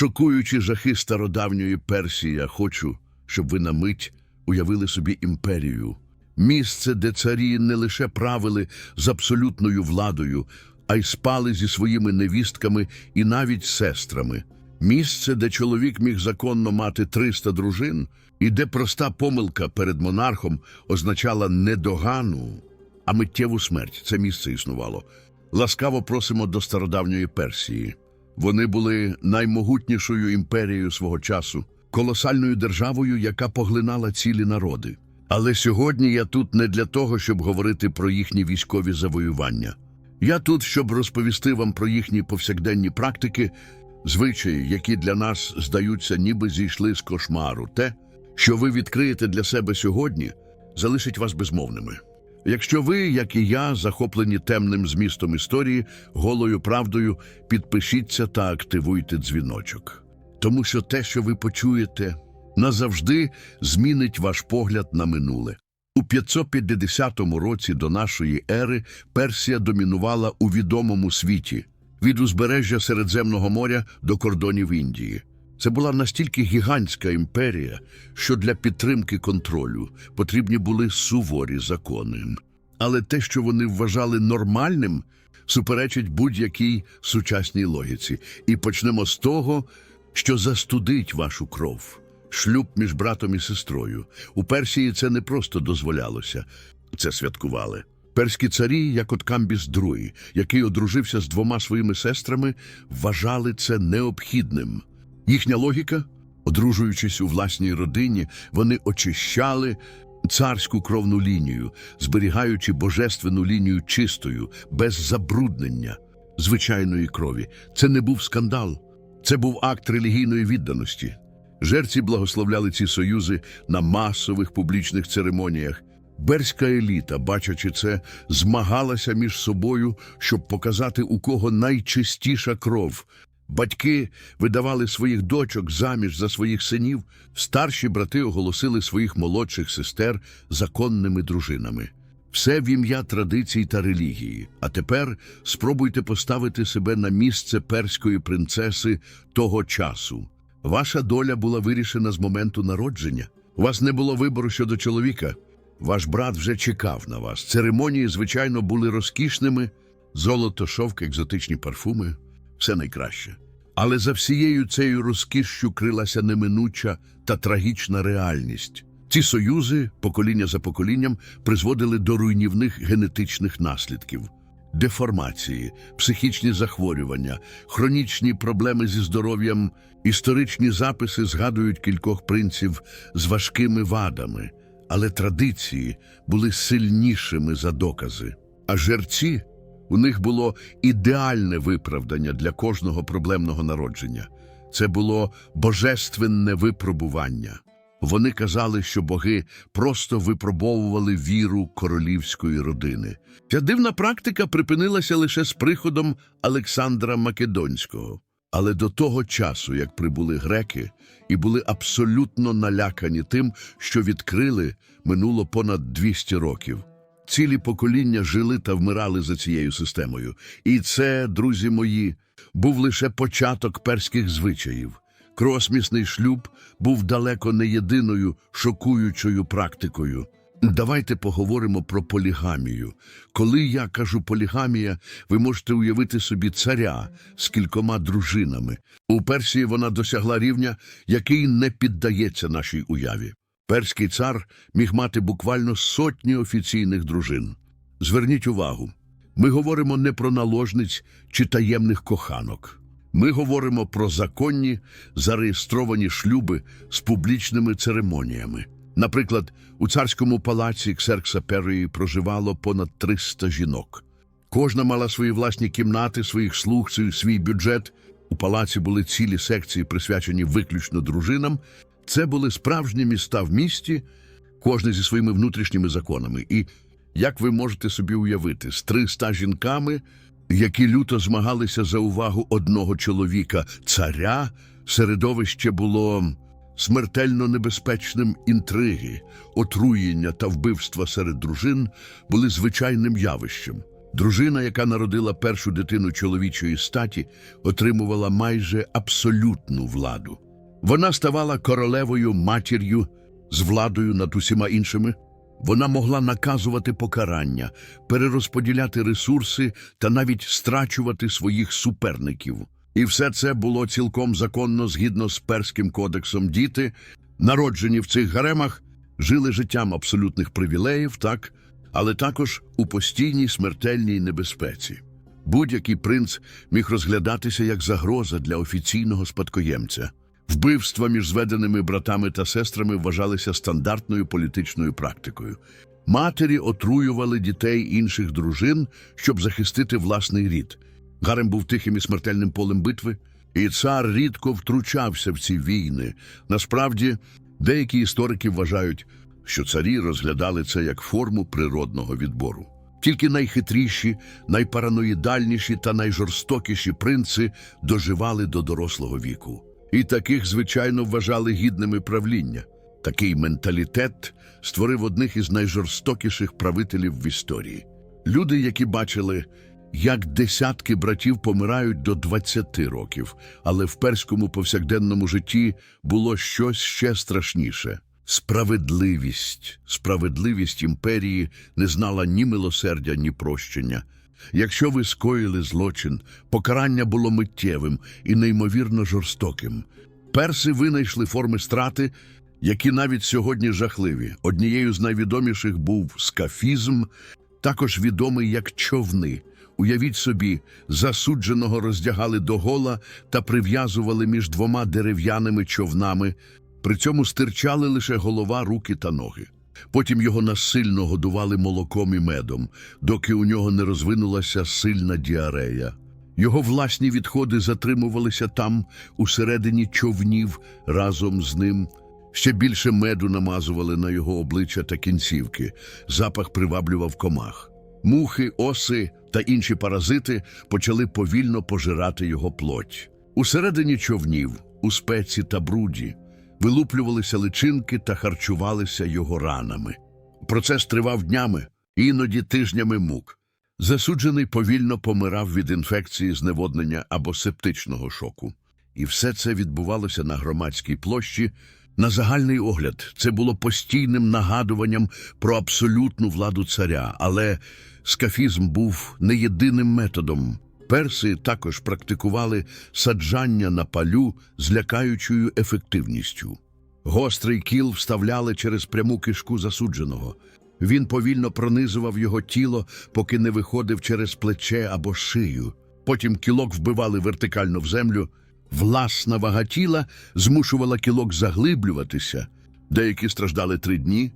Шокуючи жахи стародавньої Персії, я хочу, щоб ви на мить уявили собі імперію. Місце, де царі не лише правили з абсолютною владою, а й спали зі своїми невістками і навіть сестрами. Місце, де чоловік міг законно мати 300 дружин, і де проста помилка перед монархом означала не догану, а миттєву смерть. Це місце існувало. Ласкаво просимо до стародавньої Персії. Вони були наймогутнішою імперією свого часу, колосальною державою, яка поглинала цілі народи. Але сьогодні я тут не для того, щоб говорити про їхні військові завоювання. Я тут, щоб розповісти вам про їхні повсякденні практики, звичаї, які для нас здаються, ніби зійшли з кошмару. Те, що ви відкриєте для себе сьогодні, залишить вас безмовними. Якщо ви, як і я, захоплені темним змістом історії, голою правдою, підпишіться та активуйте дзвіночок. Тому що те, що ви почуєте, назавжди змінить ваш погляд на минуле. У 550 році до нашої ери Персія домінувала у відомому світі від узбережжя Середземного моря до кордонів Індії. Це була настільки гігантська імперія, що для підтримки контролю потрібні були суворі закони. Але те, що вони вважали нормальним, суперечить будь-якій сучасній логіці. І почнемо з того, що застудить вашу кров. Шлюб між братом і сестрою. У Персії це не просто дозволялося, це святкували. Перські царі, як от Камбіс II, який одружився з двома своїми сестрами, вважали це необхідним. Їхня логіка, одружуючись у власній родині, вони очищали царську кровну лінію, зберігаючи божественну лінію чистою, без забруднення звичайної крові. Це не був скандал, це був акт релігійної відданості. Жерці благословляли ці союзи на масових публічних церемоніях. Берська еліта, бачачи це, змагалася між собою, щоб показати, у кого найчистіша кров. Батьки видавали своїх дочок заміж за своїх синів, старші брати оголосили своїх молодших сестер законними дружинами. Все в ім'я традицій та релігії. А тепер спробуйте поставити себе на місце перської принцеси того часу. Ваша доля була вирішена з моменту народження. У вас не було вибору щодо чоловіка. Ваш брат вже чекав на вас. Церемонії, звичайно, були розкішними: золото, шовк, екзотичні парфуми все найкраще. Але за всією цією розкішшю крилася неминуча та трагічна реальність. Ці союзи, покоління за поколінням, призводили до руйнівних генетичних наслідків. Деформації, психічні захворювання, хронічні проблеми зі здоров'ям, історичні записи згадують кількох принців з важкими вадами, але традиції були сильнішими за докази. А жерці у них було ідеальне виправдання для кожного проблемного народження. Це було божественне випробування. Вони казали, що боги просто випробовували віру королівської родини. Ця дивна практика припинилася лише з приходом Олександра Македонського. Але до того часу, як прибули греки, і були абсолютно налякані тим, що відкрили, минуло понад 200 років. Цілі покоління жили та вмирали за цією системою. І це, друзі мої, був лише початок перських звичаїв. Кросмісний шлюб був далеко не єдиною шокуючою практикою. Давайте поговоримо про полігамію. Коли я кажу полігамія, ви можете уявити собі царя з кількома дружинами. У Персії вона досягла рівня, який не піддається нашій уяві. Перський цар міг мати буквально сотні офіційних дружин. Зверніть увагу, ми говоримо не про наложниць чи таємних коханок. Ми говоримо про законні, зареєстровані шлюби з публічними церемоніями. Наприклад, у царському палаці Ксеркса Перії проживало понад 300 жінок. Кожна мала свої власні кімнати, своїх слуг, свій- бюджет. У палаці були цілі секції, присвячені виключно дружинам. Це були справжні міста в місті, кожне зі своїми внутрішніми законами. І, як ви можете собі уявити, з 300 жінками, які люто змагалися за увагу одного чоловіка, царя, середовище було смертельно небезпечним інтриги, отруєння та вбивства серед дружин були звичайним явищем. Дружина, яка народила першу дитину чоловічої статі, отримувала майже абсолютну владу. Вона ставала королевою матір'ю з владою над усіма іншими. Вона могла наказувати покарання, перерозподіляти ресурси та навіть страчувати своїх суперників. І все це було цілком законно згідно з перським кодексом. Діти, народжені в цих гаремах, жили життям абсолютних привілеїв, так, але також у постійній смертельній небезпеці. Будь-який принц міг розглядатися як загроза для офіційного спадкоємця. Вбивства між зведеними братами та сестрами вважалися стандартною політичною практикою. Матері отруювали дітей інших дружин, щоб захистити власний рід. Гарем був тихим і смертельним полем битви, і цар рідко втручався в ці війни. Насправді, деякі історики вважають, що царі розглядали це як форму природного відбору. Тільки найхитріші, найпараноїдальніші та найжорстокіші принци доживали до дорослого віку. І таких, звичайно, вважали гідними правління. Такий менталітет створив одних із найжорстокіших правителів в історії. Люди, які бачили, як десятки братів помирають до 20 років, але в перському повсякденному житті було щось ще страшніше. Справедливість, справедливість імперії не знала ні милосердя, ні прощення. Якщо ви скоїли злочин, покарання було миттєвим і неймовірно жорстоким. Перси винайшли форми страти, які навіть сьогодні жахливі. Однією з найвідоміших був скафізм, також відомий як човни. Уявіть собі, засудженого роздягали до гола та прив'язували між двома дерев'яними човнами, при цьому стирчали лише голова, руки та ноги. Потім його насильно годували молоком і медом, доки у нього не розвинулася сильна діарея. Його власні відходи затримувалися там, усередині човнів, разом з ним. Ще більше меду намазували на його обличчя та кінцівки. Запах приваблював комах. Мухи, оси та інші паразити почали повільно пожирати його плоть. Усередині човнів, у спеці та бруді, вилуплювалися личинки та харчувалися його ранами. Процес тривав днями, іноді тижнями мук. Засуджений повільно помирав від інфекції зневоднення або септичного шоку. І все це відбувалося на громадській площі. На загальний огляд це було постійним нагадуванням про абсолютну владу царя, але скафізм був не єдиним методом. Перси також практикували саджання на палю з лякаючою ефективністю. Гострий кіл вставляли через пряму кишку засудженого. Він повільно пронизував його тіло, поки не виходив через плече або шию. Потім кілок вбивали вертикально в землю. Власна вага тіла змушувала кілок заглиблюватися. Деякі страждали три дні,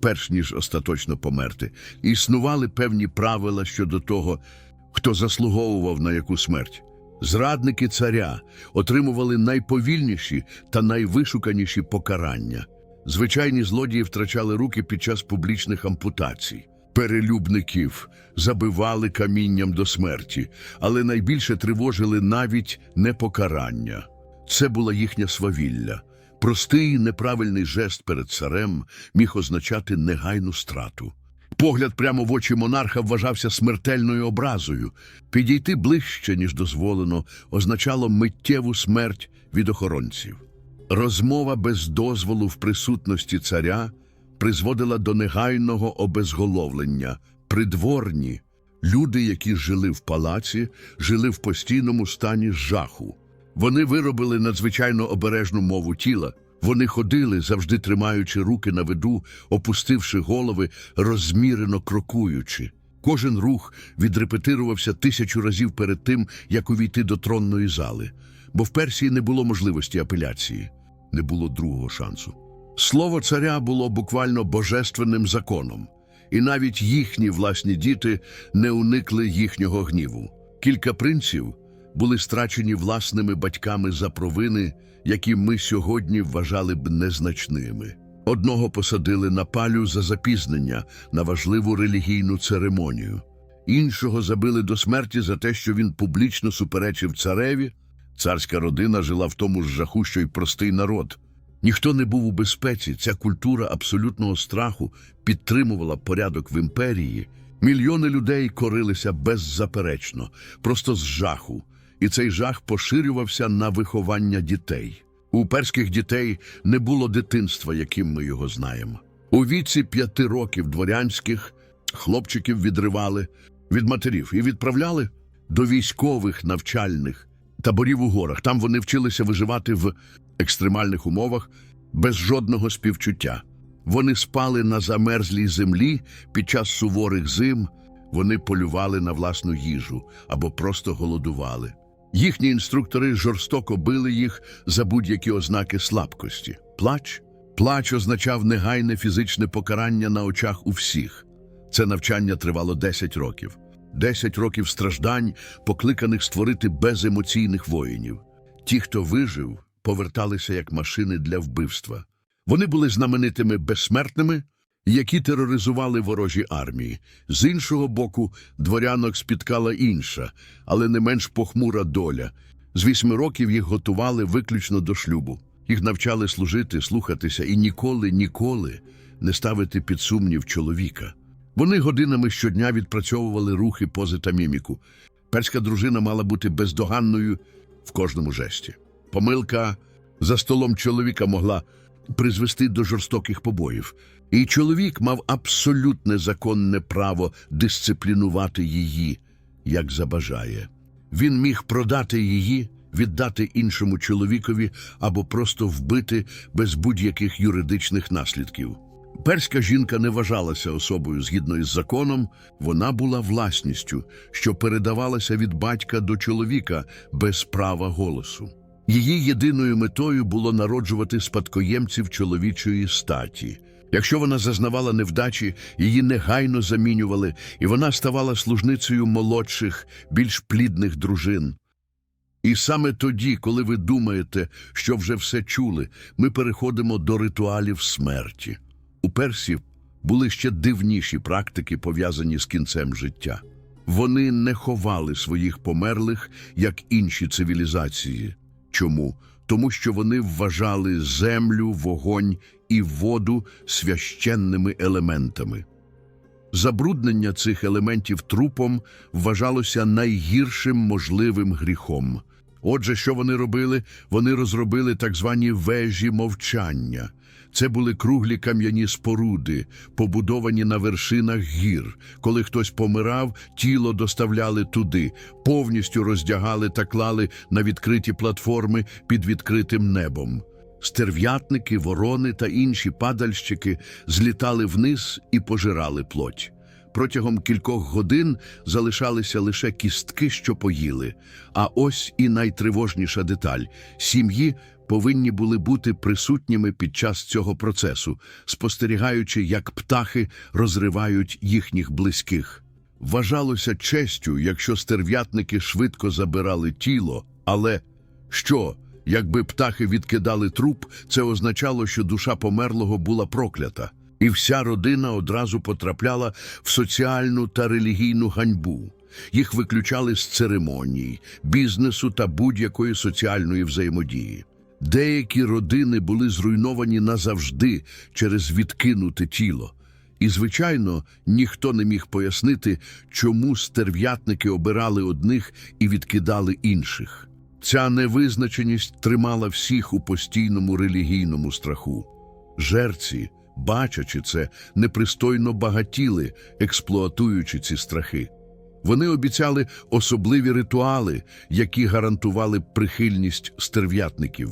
перш ніж остаточно померти. Існували певні правила щодо того, хто заслуговував на яку смерть. Зрадники царя отримували найповільніші та найвишуканіші покарання. Звичайні злодії втрачали руки під час публічних ампутацій. Перелюбників забивали камінням до смерті, але найбільше тривожили навіть не покарання. Це була їхня свавілля. Простий неправильний жест перед царем міг означати негайну страту. Погляд прямо в очі монарха вважався смертельною образою. Підійти ближче, ніж дозволено, означало миттєву смерть від охоронців. Розмова без дозволу в присутності царя призводила до негайного обезголовлення. Придворні люди, які жили в палаці, жили в постійному стані жаху. Вони виробили надзвичайно обережну мову тіла. Вони ходили, завжди тримаючи руки на виду, опустивши голови, розмірено крокуючи. Кожен рух відрепетирувався тисячу разів перед тим, як увійти до тронної зали, бо в Персії не було можливості апеляції, не було другого шансу. Слово царя було буквально божественним законом, і навіть їхні власні діти не уникли їхнього гніву. Кілька принців були страчені власними батьками за провини, які ми сьогодні вважали б незначними. Одного посадили на палю за запізнення на важливу релігійну церемонію, іншого забили до смерті за те, що він публічно суперечив цареві. Царська родина жила в тому ж жаху, що й простий народ. Ніхто не був у безпеці. Ця культура абсолютного страху підтримувала порядок в імперії, Мільйони людей корилися беззаперечно, просто з жаху. І цей жах поширювався на виховання дітей. У перських дітей не було дитинства, яким ми його знаємо. У віці п'яти років дворянських хлопчиків відривали від матерів і відправляли до військових навчальних таборів у горах. Там вони вчилися виживати в екстремальних умовах без жодного співчуття. Вони спали на замерзлій землі під час суворих зим, вони полювали на власну їжу або просто голодували. Їхні інструктори жорстоко били їх за будь-які ознаки слабкості. Плач. Плач означав негайне фізичне покарання на очах у всіх. Це навчання тривало 10 років. 10 років страждань, покликаних створити беземоційних воїнів. Ті, хто вижив, поверталися як машини для вбивства. Вони були знаменитими безсмертними, які тероризували ворожі армії. З іншого боку, дворянок спіткала інша, але не менш похмура доля. З вісьми років їх готували виключно до шлюбу. Їх навчали служити, слухатися і ніколи, ніколи не ставити під сумнів чоловіка. Вони годинами щодня відпрацьовували рухи, пози та міміку. Перська дружина мала бути бездоганною в кожному жесті. Помилка за столом чоловіка могла призвести до жорстоких побоїв. І чоловік мав абсолютне законне право дисциплінувати її, як забажає. Він міг продати її, віддати іншому чоловікові або просто вбити без будь-яких юридичних наслідків. Перська жінка не вважалася особою згідно із законом, вона була власністю, що передавалася від батька до чоловіка без права голосу. Її єдиною метою було народжувати спадкоємців чоловічої статі. Якщо вона зазнавала невдачі, її негайно замінювали, і вона ставала служницею молодших, більш плідних дружин. І саме тоді, коли ви думаєте, що вже все чули, ми переходимо до ритуалів смерті. У персів були ще дивніші практики, пов'язані з кінцем життя. Вони не ховали своїх померлих, як інші цивілізації. Чому? Тому що вони вважали землю, вогонь і воду священними елементами. Забруднення цих елементів трупом вважалося найгіршим можливим гріхом. Отже, що вони робили? Вони розробили так звані вежі мовчання. Це були круглі кам'яні споруди, побудовані на вершинах гір. Коли хтось помирав, тіло доставляли туди, повністю роздягали та клали на відкриті платформи під відкритим небом. Стерв'ятники, ворони та інші падальщики злітали вниз і пожирали плоть. Протягом кількох годин залишалися лише кістки, що поїли. А ось і найтривожніша деталь сім'ї повинні були бути присутніми під час цього процесу, спостерігаючи, як птахи розривають їхніх близьких. Вважалося честю, якщо стерв'ятники швидко забирали тіло, але що? Якби птахи відкидали труп, це означало, що душа померлого була проклята, і вся родина одразу потрапляла в соціальну та релігійну ганьбу. Їх виключали з церемоній, бізнесу та будь-якої соціальної взаємодії. Деякі родини були зруйновані назавжди через відкинуте тіло. І, звичайно, ніхто не міг пояснити, чому стерв'ятники обирали одних і відкидали інших. Ця невизначеність тримала всіх у постійному релігійному страху. Жерці, бачачи це, непристойно багатіли, експлуатуючи ці страхи. Вони обіцяли особливі ритуали, які гарантували прихильність стерв'ятників.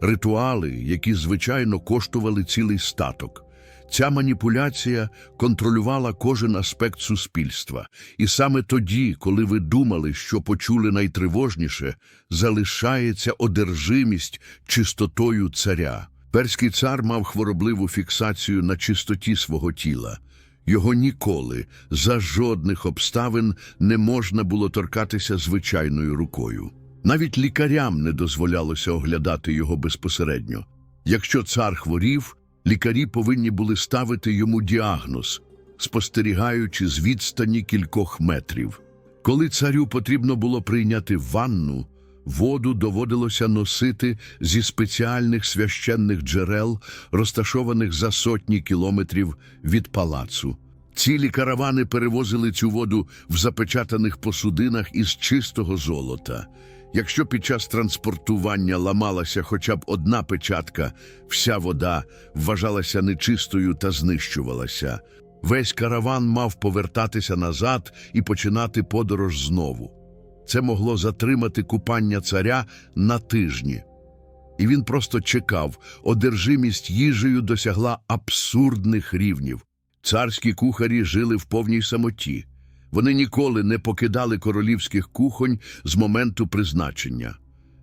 Ритуали, які, звичайно, коштували цілий статок. Ця маніпуляція контролювала кожен аспект суспільства, і саме тоді, коли ви думали, що почули найтривожніше, залишається одержимість чистотою царя. Перський цар мав хворобливу фіксацію на чистоті свого тіла. Його ніколи, за жодних обставин, не можна було торкатися звичайною рукою. Навіть лікарям не дозволялося оглядати його безпосередньо. Якщо цар хворів, лікарі повинні були ставити йому діагноз, спостерігаючи з відстані кількох метрів. Коли царю потрібно було прийняти ванну, воду доводилося носити зі спеціальних священних джерел, розташованих за сотні кілометрів від палацу. Цілі каравани перевозили цю воду в запечатаних посудинах із чистого золота. Якщо під час транспортування ламалася хоча б одна печатка, вся вода вважалася нечистою та знищувалася. Весь караван мав повертатися назад і починати подорож знову. Це могло затримати купання царя на тижні. І він просто чекав, одержимість їжею досягла абсурдних рівнів. Царські кухарі жили в повній самоті. Вони ніколи не покидали королівських кухонь з моменту призначення.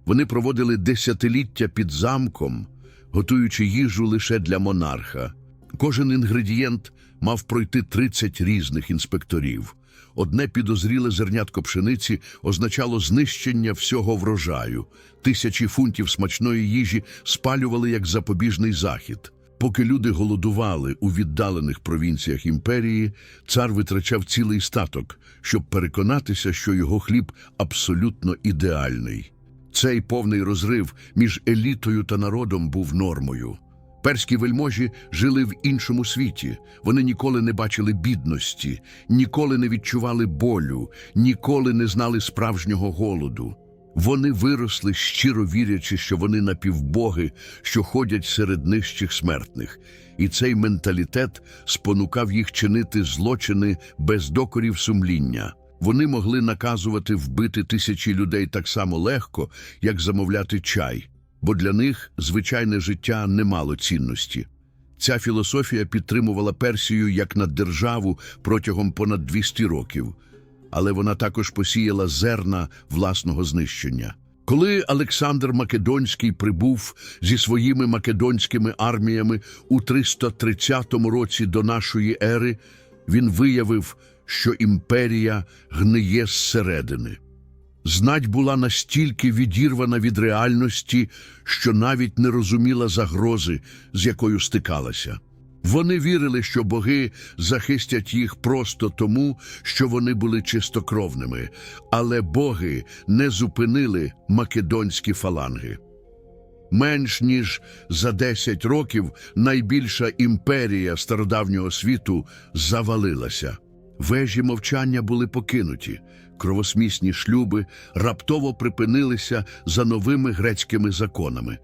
Вони проводили десятиліття під замком, готуючи їжу лише для монарха. Кожен інгредієнт мав пройти 30 різних інспекторів. Одне підозріле зернятко пшениці означало знищення всього врожаю. Тисячі фунтів смачної їжі спалювали як запобіжний захід. Поки люди голодували у віддалених провінціях імперії, цар витрачав цілий статок, щоб переконатися, що його хліб абсолютно ідеальний. Цей повний розрив між елітою та народом був нормою. Перські вельможі жили в іншому світі. Вони ніколи не бачили бідності, ніколи не відчували болю, ніколи не знали справжнього голоду. Вони виросли, щиро вірячи, що вони напівбоги, що ходять серед нижчих смертних. І цей менталітет спонукав їх чинити злочини без докорів сумління. Вони могли наказувати вбити тисячі людей так само легко, як замовляти чай, бо для них звичайне життя не мало цінності. Ця філософія підтримувала Персію як наддержаву протягом понад 200 років, але вона також посіяла зерна власного знищення. Коли Олександр Македонський прибув зі своїми македонськими арміями у 330 році до нашої ери, він виявив, що імперія гниє зсередини. Знать була настільки відірвана від реальності, що навіть не розуміла загрози, з якою стикалася. Вони вірили, що боги захистять їх просто тому, що вони були чистокровними, але боги не зупинили македонські фаланги. Менш ніж за 10 років найбільша імперія стародавнього світу завалилася. Вежі мовчання були покинуті, кровосмісні шлюби раптово припинилися за новими грецькими законами.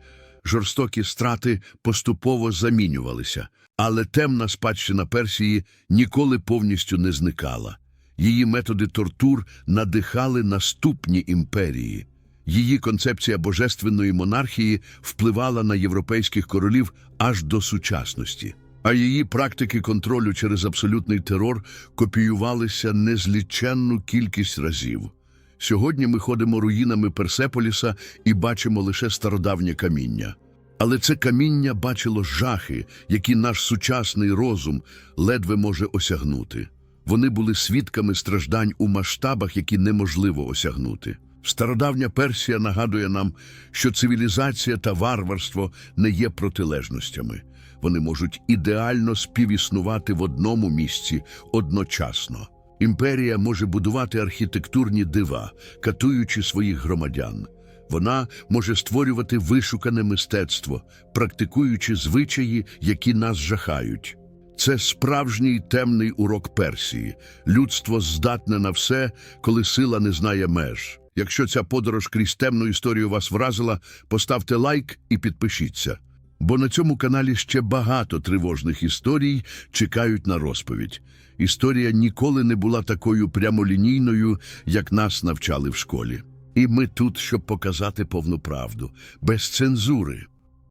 Жорстокі страти поступово замінювалися, але темна спадщина Персії ніколи повністю не зникала. Її методи тортур надихали наступні імперії. Її концепція божественної монархії впливала на європейських королів аж до сучасності. А її практики контролю через абсолютний терор копіювалися незліченну кількість разів. Сьогодні ми ходимо руїнами Персеполіса і бачимо лише стародавнє каміння. Але це каміння бачило жахи, які наш сучасний розум ледве може осягнути. Вони були свідками страждань у масштабах, які неможливо осягнути. Стародавня Персія нагадує нам, що цивілізація та варварство не є протилежностями. Вони можуть ідеально співіснувати в одному місці одночасно. Імперія може будувати архітектурні дива, катуючи своїх громадян. Вона може створювати вишукане мистецтво, практикуючи звичаї, які нас жахають. Це справжній темний урок Персії. Людство здатне на все, коли сила не знає меж. Якщо ця подорож крізь темну історію вас вразила, поставте лайк і підпишіться. Бо на цьому каналі ще багато тривожних історій чекають на розповідь. Історія ніколи не була такою прямолінійною, як нас навчали в школі. І ми тут, щоб показати повну правду, без цензури.